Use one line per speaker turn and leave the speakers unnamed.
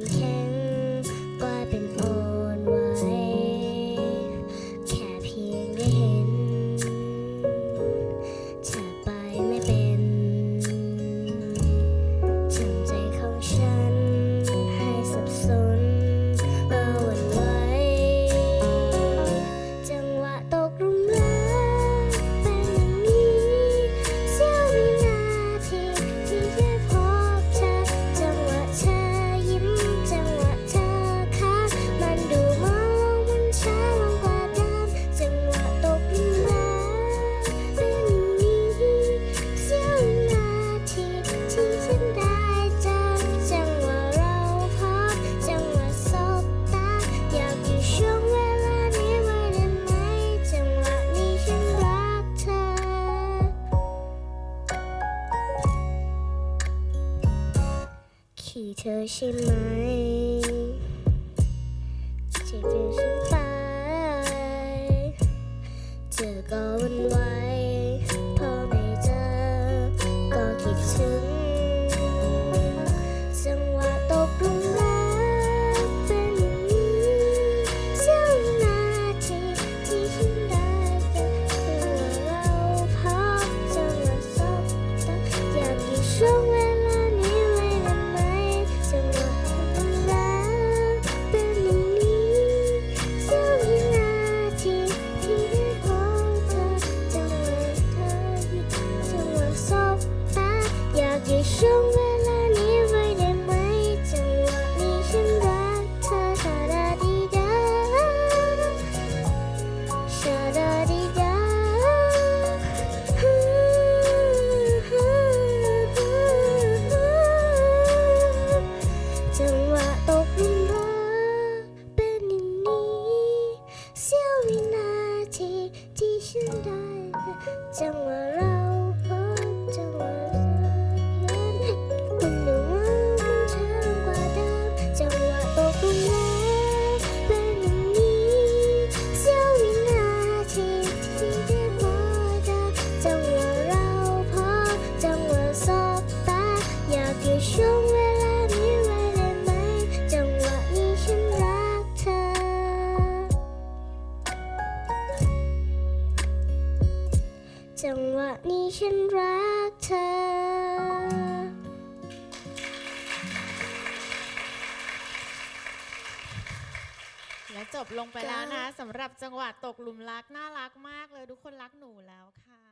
and เธอใช่ไหมจะเป็นฉันไปเจอก็วันไหว ช่วงเวลานี้ไว้ได้ไหม จังหวะนี้ฉันรักเธอชาดาดีดาชาดาดีดาจังหวะตกหลุมรักเป็นอย่างนี้เสี้ยววินาทีที่ฉันได้เจอจังหวะเรา จังหวะนี้ฉันรักเธอ
และจบลงไปแล้วนะคะสำหรับจังหวะตกหลุมรักน่ารักมากเลยทุกคนรักหนูแล้วค่ะ